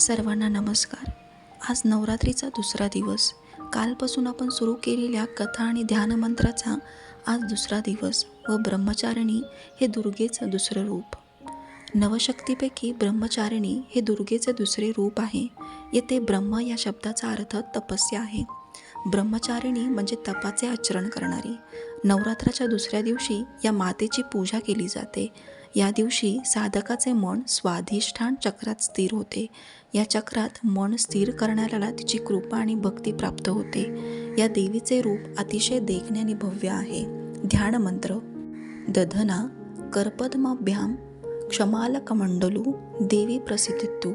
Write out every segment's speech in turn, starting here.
सर्वांना नमस्कार. आज नवरात्रीचा दुसरा दिवस. कालपासून आपण सुरू केलेल्या कथा आणि ध्यानमंत्राचा आज दुसरा दिवस व ब्रह्मचारिणी हे दुर्गेचं दुसरं रूप. नवशक्तीपैकी ब्रह्मचारिणी हे दुर्गेचे दुसरे रूप आहे. येथे ब्रह्म या शब्दाचा अर्थ तपस्या आहे. ब्रह्मचारिणी म्हणजे तपाचे आचरण करणारी. नवरात्राच्या दुसऱ्या दिवशी या मातेची पूजा केली जाते. या दिवशी साधकाचे मन स्वाधिष्ठान चक्रात स्थिर होते. या चक्रात मन स्थिर करणाऱ्याला तिची कृपा आणि भक्ती प्राप्त होते. या देवीचे रूप अतिशय देखणे आणि भव्य आहे. ध्यान मंत्र. दधना कर्पद्माभ्याम क्षमालकमंडलू देवी प्रसिद्धित्तू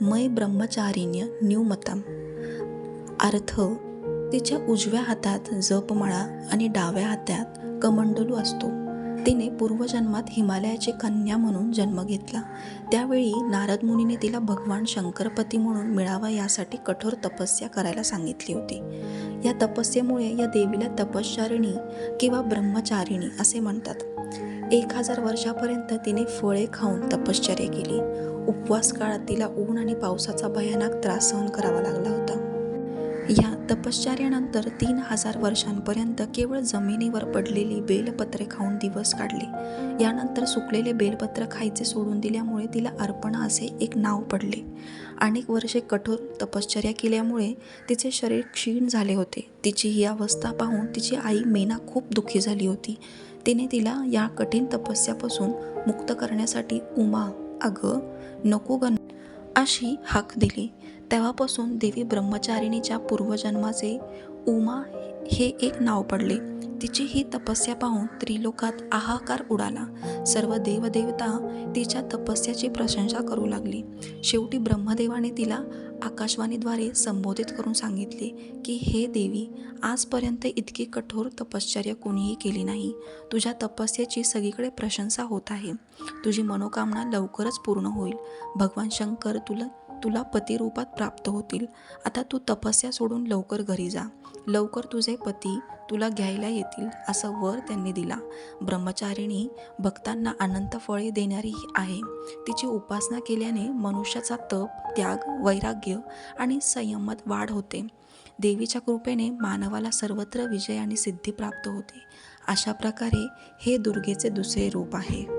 मय ब्रह्मचारिण्य न्यूमतम. अर्थ. तिच्या उजव्या हातात जपमाळा आणि डाव्या हातात कमंडलू असतो. तिने पूर्वजन्मात हिमालयाची कन्या म्हणून जन्म घेतला. त्यावेळी नारद मुनीने तिला भगवान शंकरपती म्हणून मिळावा यासाठी कठोर तपस्या करायला सांगितली होती. या तपस्येमुळे या देवीला तपश्चारिणी किंवा ब्रह्मचारिणी असे म्हणतात. एक हजार वर्षापर्यंत तिने फळे खाऊन तपश्चर्या केली. उपवास काळात तिला ऊन आणि पावसाचा भयानक त्रास सहन करावा लागला होता. या तपश्चर्यानंतर तीन हजार वर्षांपर्यंत केवळ जमिनीवर पडलेली बेलपत्रे खाऊन दिवस काढले. यानंतर सुकलेले बेलपत्र खायचे सोडून दिल्यामुळे तिला अर्पणा असे एक नाव पडले. अनेक वर्षे कठोर तपश्चर्या केल्यामुळे तिचे शरीर क्षीण झाले होते. तिची ही अवस्था पाहून तिची आई मेना खूप दुःखी झाली होती. तिने तिला या कठीण तपस्यापासून मुक्त करण्यासाठी उमा अगं नको गण अशी हाक दिली. तेव्हापासून देवी ब्रह्मचारिणीच्या पूर्वजन्माचे उमा हे एक नाव पडले. तिची ही तपस्या पाहून त्रिलोकात आहाकार उडाला. सर्व देवदेवता तिच्या तपस्याची प्रशंसा करू लागली. शेवटी ब्रह्मदेवाने तिला आकाशवाणीद्वारे संबोधित करून सांगितले की हे देवी आजपर्यंत इतकी कठोर तपश्चर्या कोणीही केली नाही. तुझ्या तपस्याची सगळीकडे प्रशंसा होत आहे. तुझी मनोकामना लवकरच पूर्ण होईल. भगवान शंकर तुला तुला पतिरूपात प्राप्त होतील. आता तू तपस्या सोडून लवकर घरी जा. लवकर तुझे पती तुला घ्यायला येतील असा वर त्यांनी दिला. ब्रह्मचारिणी भक्तांना अनंत फळे देणारी आहे. तिची उपासना केल्याने मनुष्याचा तप त्याग वैराग्य आणि संयमात वाढ होते. देवीच्या कृपेने मानवाला सर्वत्र विजय आणि सिद्धी प्राप्त होते. अशा प्रकारे हे दुर्गेचे दुसरे रूप आहे.